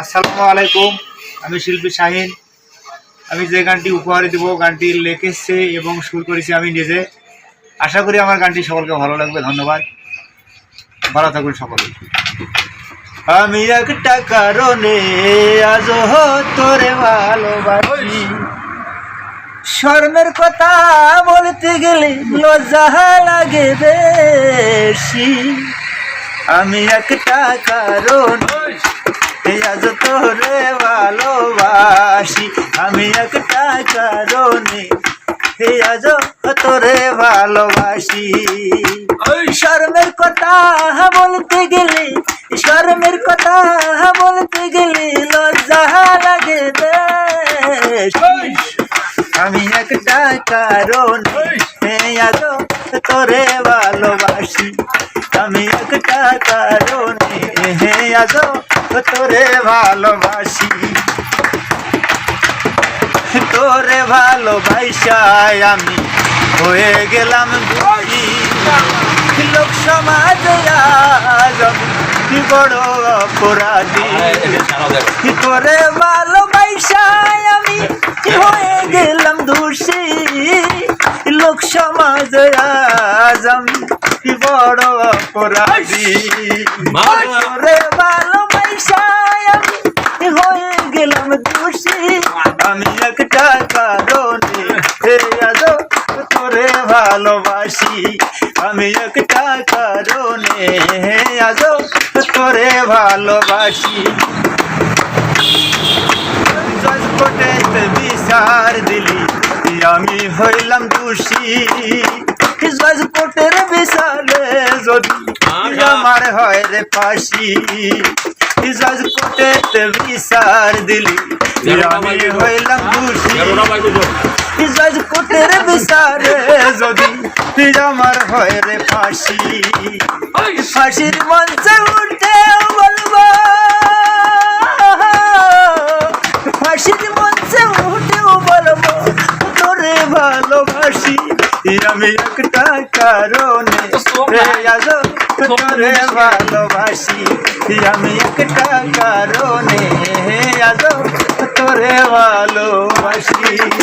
আসসালামু আলাইকুম, আমি শিল্পী শাহিন। আমি যে গানটি উপহার দিব, গানটি লিখেছে এবং সুর করেছি আমি নিজে। আশা করি আমার গানটি সকলকে ভালো লাগবে, ধন্যবাদ। ভালো থাকুন সকলে। আমি একটা কারণে আজ তোরে ভালোবাসি। স্বর্ণের কথা বলতে গেলে লজ্জা লাগে বেশি। আমি একটা কারণ একটা কারণে। এই আজ তোরে ভালোবাসি। শর্মের কথা বলতে গেলে শর্মের কথা বলতে গেলে লজ্জা লাগে আমি একটা কারণ আজ তোরে ভালোবাসি। আমি একটা কারণ আজ তোরে ভালোবাসি। তোরে ভালোবাসায় আমি হয়ে গেলাম দুই লোক সমাজ আজ বড় অপরাধী। তোরে ভালোবাসায় আমি হয়ে গেলাম দোষী। লোক সমাজ আজ আমি বড় অপরাধী। তোরে ভালোবাসায় আমি হয়ে গেলাম দোষী আমি একটা কারণে হে আজ তোরে ভালোবাসি। আমি একটা কারণে হে আজ তোরে ভালোবাসি। জজ বিচার দিলি আমি হইলাম দোষী। জজ কোটের বিচারে যদি আমার হয় রে ফাঁসি। জজ কোটেতে বিচার দিলি হইলাম দোষী কোটের বিচারে যদি আমার হয় রে ফাঁসি, ফাঁসির মঞ্চে উঠে বলব, ফাঁসির মঞ্চে উঠেও বলব, তোরে ভালোবাসি। আমি একটা কারণে তোরে ভালোবাসি। আমি একটা কারণে। ভালোবাসি